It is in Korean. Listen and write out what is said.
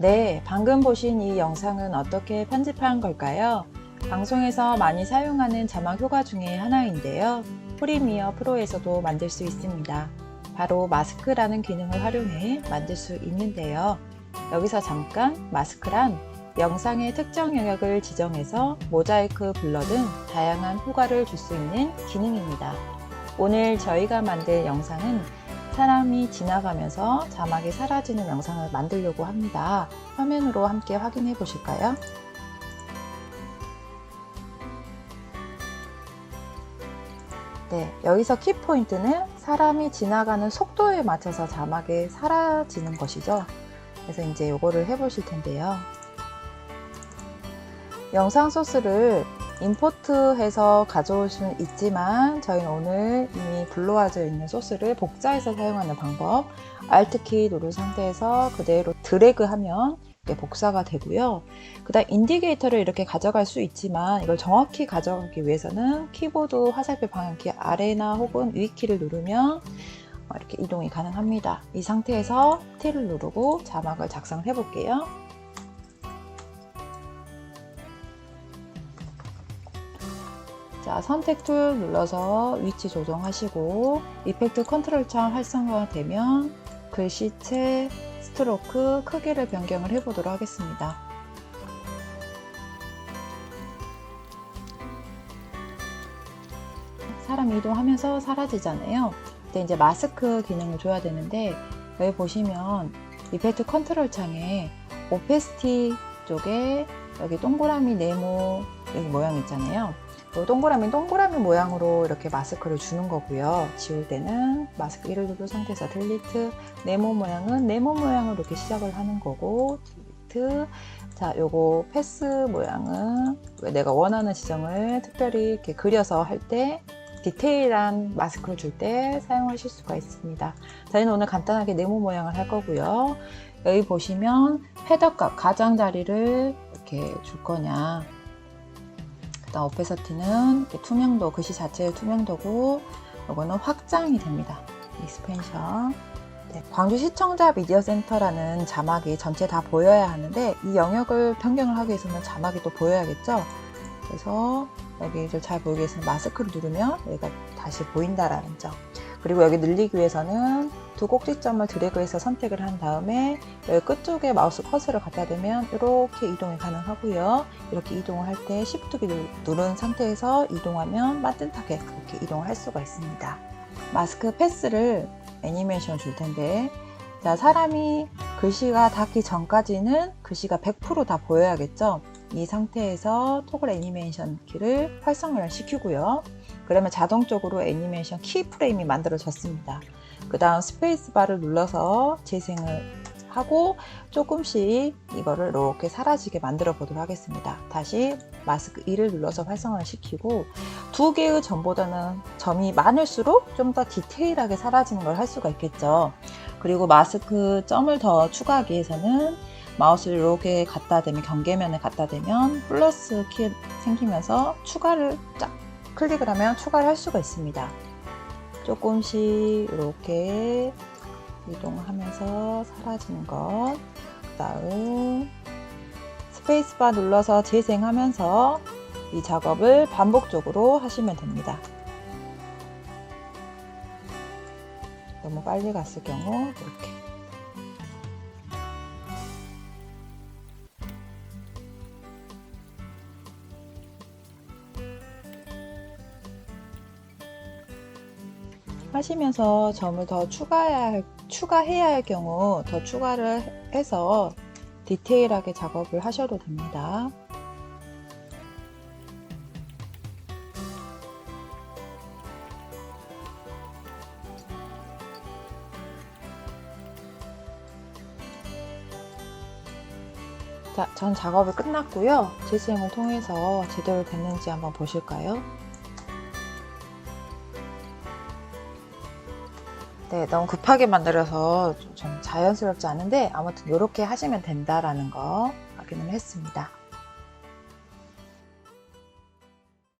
네, 방금 보신 이 영상은 어떻게 편집한 걸까요? 방송에서 많이 사용하는 자막 효과 중에 하나인데요. 프리미어 프로에서도 만들 수 있습니다. 바로 마스크라는 기능을 활용해 만들 수 있는데요. 여기서 잠깐 마스크란 영상의 특정 영역을 지정해서 모자이크, 블러 등 다양한 효과를 줄 수 있는 기능입니다. 오늘 저희가 만들 영상은 사람이 지나가면서 자막이 사라지는 영상을 만들려고 합니다. 화면으로 함께 확인해 보실까요? 네, 여기서 키포인트는 사람이 지나가는 속도에 맞춰서 자막이 사라지는 것이죠. 그래서 이제 이거를 해보실 텐데요. 영상 소스를 임포트해서 가져올 수는 있지만 저희는 오늘 이미 불러와져 있는 소스를 복사해서 사용하는 방법 Alt키 누른 상태에서 그대로 드래그하면 복사가 되고요. 그 다음 인디게이터를 이렇게 가져갈 수 있지만 이걸 정확히 가져가기 위해서는 키보드 화살표 방향키 아래나 혹은 위 키를 누르면 이렇게 이동이 가능합니다. 이 상태에서 T를 누르고 자막을 작성해 볼게요. 자, 선택 툴 눌러서 위치 조정하시고 이펙트 컨트롤 창 활성화되면 글씨체, 스트로크 크기를 변경을 해보도록 하겠습니다. 사람 이동하면서 사라지잖아요. 그때 이제 마스크 기능을 줘야 되는데 여기 보시면 이펙트 컨트롤 창에 오페스티 쪽에 여기 동그라미 네모 여기 모양 있잖아요. 요 동그라미 동그라미 모양으로 이렇게 마스크를 주는 거고요. 지울 때는 마스크 1을 누른 상태에서 딜리트 네모 모양은 네모 모양으로 이렇게 시작을 하는 거고 딜리트 자 요거 패스 모양은 내가 원하는 지점을 특별히 이렇게 그려서 할 때 디테일한 마스크를 줄 때 사용하실 수가 있습니다. 저희는 오늘 간단하게 네모 모양을 할 거고요. 여기 보시면 헤더값 가장자리를 이렇게 줄 거냐 그다음 오페서티는 투명도 글씨 자체의 투명도고 이거는 확장이 됩니다. 익스펜션. 네, 광주 시청자 미디어 센터라는 자막이 전체 다 보여야 하는데 이 영역을 변경을 하기 위해서는 자막이 또 보여야겠죠. 그래서 여기를 잘 보이기 위해서는 마스크를 누르면 여기가 다시 보인다라는 점. 그리고 여기 늘리기 위해서는 두 꼭지점을 드래그해서 선택을 한 다음에 끝쪽에 마우스 커서를 갖다 대면 이렇게 이동이 가능하고요. 이렇게 이동을 할 때 Shift 키 누른 상태에서 이동하면 반듯하게 그렇게 이동을 할 수가 있습니다. 마스크 패스를 애니메이션 줄 텐데 자 사람이 글씨가 닿기 전까지는 글씨가 100%다 보여야겠죠. 이 상태에서 토글 애니메이션 키를 활성화를 시키고요. 그러면 자동적으로 애니메이션 키 프레임이 만들어졌습니다. 그 다음 스페이스 바를 눌러서 재생을 하고 조금씩 이거를 이렇게 사라지게 만들어 보도록 하겠습니다. 다시 마스크 2를 눌러서 활성화를 시키고 두 개의 점보다는 점이 많을수록 좀 더 디테일하게 사라지는 걸 할 수가 있겠죠. 그리고 마스크 점을 더 추가하기 위해서는 마우스를 이렇게 갖다 대면 경계면에 갖다 대면 플러스 키 생기면서 추가를 쫙 클릭을 하면 추가를 할 수가 있습니다. 조금씩 이렇게 이동하면서 사라지는 것. 그 다음 스페이스바 눌러서 재생하면서 이 작업을 반복적으로 하시면 됩니다. 너무 빨리 갔을 경우 이렇게 하시면서 점을 더 추가해야 할, 추가해야 할 경우 더 추가를 해서 디테일하게 작업을 하셔도 됩니다. 자, 전 작업이 끝났고요. 재생을 통해서 제대로 됐는지 한번 보실까요? 네, 너무 급하게 만들어서 좀 자연스럽지 않은데 아무튼 이렇게 하시면 된다라는 거 확인을 했습니다.